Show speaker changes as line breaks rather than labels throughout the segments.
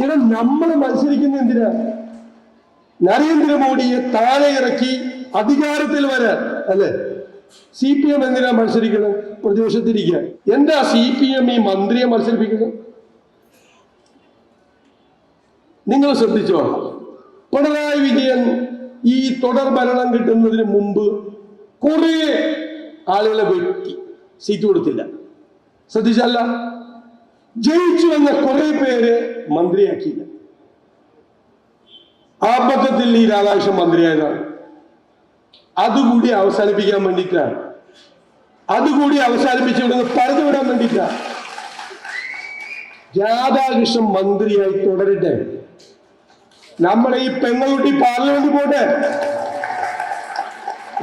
ഇവിടെ നമ്മൾ മത്സരിക്കുന്ന എന്തിനാ? നരേന്ദ്രമോദിയെ താഴെ ഇറക്കി അധികാരത്തിൽ വരാൻ അല്ലെ? സി പി എം എന്തിനാ മത്സരിക്കുന്നത് പ്രതിപക്ഷത്തിരിക്കുക എന്താ സി പി എം ഈ മന്ത്രിയെ മത്സരിപ്പിക്കുന്നത്? നിങ്ങൾ ശ്രദ്ധിച്ചോ? പിണറായി വിജയൻ ഈ തുടർ ഭരണം കിട്ടുന്നതിന് മുമ്പ് കുറേ ആളുകളെ വെട്ടി സീറ്റ് കൊടുത്തില്ല. ശ്രദ്ധിച്ചല്ല ജയിച്ചു വന്ന കുറെ പേര് മന്ത്രിയാക്കിയില്ല. ആപക്കത്തിൽ ഈ രാധാകൃഷ്ണൻ മന്ത്രിയായതാണ്. അതുകൂടി അവസാനിപ്പിക്കാൻ വേണ്ടിയിട്ടാണ്. അതുകൂടി അവസാനിപ്പിച്ച് ഇവിടുന്ന് പറഞ്ഞു വിടാൻ വേണ്ടിയിട്ടാണ് രാധാകൃഷ്ണൻ മന്ത്രിയായി തുടരട്ടെ. നമ്മളെ ഈ പെങ്ങളുട്ടി പാർലമെന്റ് പോട്ടെ.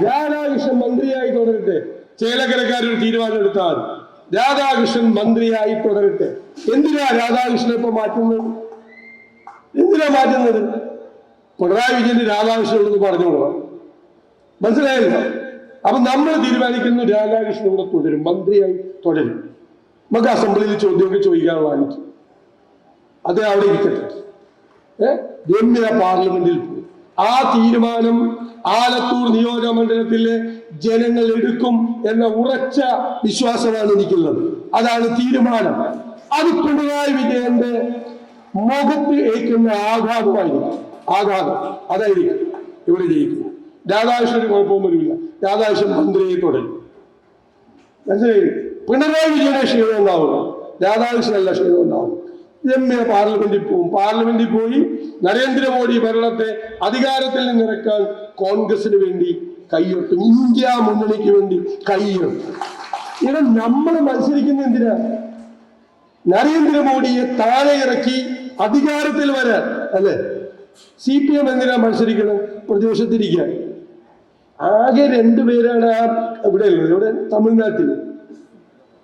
രാധാകൃഷ്ണൻ മന്ത്രിയായി തുടരട്ടെ. ചേലകരക്കാരൊരു തീരുമാനം എടുത്താൽ രാധാകൃഷ്ണൻ മന്ത്രിയായി തുടരട്ടെ. എന്തിനാ രാധാകൃഷ്ണൻ ഇപ്പൊ മാറ്റുന്നത്? എന്തിനാ മാറ്റുന്നത്? പിണറായി വിജയന്റെ രാധാകൃഷ്ണൻ ഉള്ളത് പറഞ്ഞോളാം. മനസ്സിലായില്ല? അപ്പൊ നമ്മൾ തീരുമാനിക്കുന്നു രാധാകൃഷ്ണൻ ഇവിടെ തുടരും മന്ത്രിയായി തുടരും. നമുക്ക് അസംബ്ലിയിൽ ചോദ്യമൊക്കെ ചോദിക്കാനുള്ള എനിക്ക് അത് അവിടെ ഇരിക്കട്ടെ. ഏഹ് രമ്യ പാർലമെന്റിൽ ആ തീരുമാനം ആലത്തൂർ നിയോജക മണ്ഡലത്തിലെ ജനങ്ങൾ എടുക്കും എന്ന ഉറച്ച വിശ്വാസമാണ് എനിക്കുള്ളത്. അതാണ് തീരുമാനം. അത് പിണറായി വിജയന്റെ മുഖത്ത് ഏൽക്കുന്ന ആഘാതമായിരിക്കും. ആഘാതം. അതായിരിക്കും ഇവിടെ ജയിക്കുന്നത് രാധാകൃഷ്ണന് കുഴപ്പവും വരില്ല. രാധാകൃഷ്ണൻ മന്ത്രിയെ തുടരും. മനസ്സിലായി? പിണറായി വിജയനെ ക്ഷീണം ഉണ്ടാവുന്നു രാധാകൃഷ്ണനല്ല ക്ഷീണം ഉണ്ടാവുന്നു എ പാർലമെന്റിൽ പോവും. പാർലമെന്റിൽ പോയി നരേന്ദ്രമോദി ഭരണത്തെ അധികാരത്തിൽ നിന്നിറക്കാൻ കോൺഗ്രസിന് വേണ്ടി കൈയൊട്ടും. ഇന്ത്യ മുന്നണിക്ക് വേണ്ടി കൈയൊട്ടും ഇവിടെ നമ്മൾ മത്സരിക്കുന്ന എന്തിനാ? നരേന്ദ്രമോദിയെ താഴെ ഇറക്കി അധികാരത്തിൽ വരാൻ അല്ലെ? സി പി എം എന്തിനാ മത്സരിക്കണം? പ്രതിപക്ഷത്തിരിക്കാൻ ആകെ രണ്ടുപേരാണ് ആ ഇവിടെ ഉള്ളത്. ഇവിടെ തമിഴ്നാട്ടിൽ.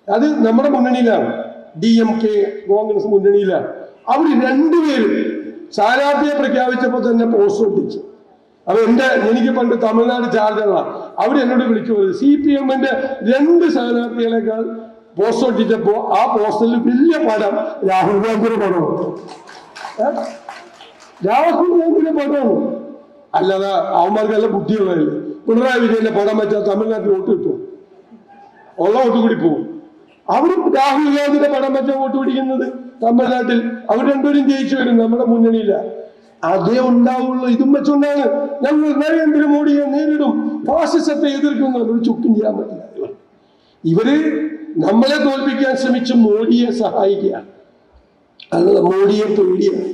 അത് നമ്മുടെ മുന്നണിയിലാണ്. ഡി എം കെ കോൺഗ്രസ് മുന്നണിയിലാണ് അവർ രണ്ടുപേരും സ്ഥാനാർത്ഥിയെ പ്രഖ്യാപിച്ചപ്പോൾ തന്നെ പോസ്റ്റ് ഒട്ടിച്ചു. അപ്പൊ എന്റെ എനിക്ക് പണ്ട് തമിഴ്നാട് ചാർജറാണ് അവർ എന്നോട് വിളിച്ചു പോയത് സി പി എമ്മിന്റെ രണ്ട് സ്ഥാനാർത്ഥികളെക്കാൾ പോസ്റ്റ് ഒട്ടിച്ചപ്പോ ആ പോസ്റ്ററിൽ വലിയ പടം രാഹുൽ ഗാന്ധിയുടെ പടമാണ്? രാഹുൽ ഗാന്ധിയുടെ പടമാണ്. അല്ലാതെ അവന്മാർക്കെല്ലാം ബുദ്ധിയുള്ളതല്ലേ പിണറായി വിജയന്റെ പടം വെച്ചാൽ തമിഴ്നാട്ടിൽ വോട്ട് കിട്ടും ഉള്ള വോട്ട് കൂടി പോകും അവരും രാഹുൽ ഗാന്ധിയുടെ പടം വെച്ച വോട്ട് പിടിക്കുന്നത് തമിഴ്നാട്ടിൽ. അവർ രണ്ടുപേരും ജയിച്ചു വരും നമ്മുടെ മുന്നണിയില്ല അതേ ഉണ്ടാവുള്ളൂ. ഇതും വെച്ചുകൊണ്ടാണ് ഞങ്ങൾ നരേന്ദ്രമോദിയെ നേരിടും. ഫാസിസത്തെ എതിർക്കുന്ന ഒരു ചുക്കും ചെയ്യാൻ പറ്റില്ല. ഇവർ നമ്മളെ തോൽപ്പിക്കാൻ ശ്രമിച്ച് മോഡിയെ സഹായിക്കുകയാണ്. അല്ല മോഡിയെ പേടിയാണ്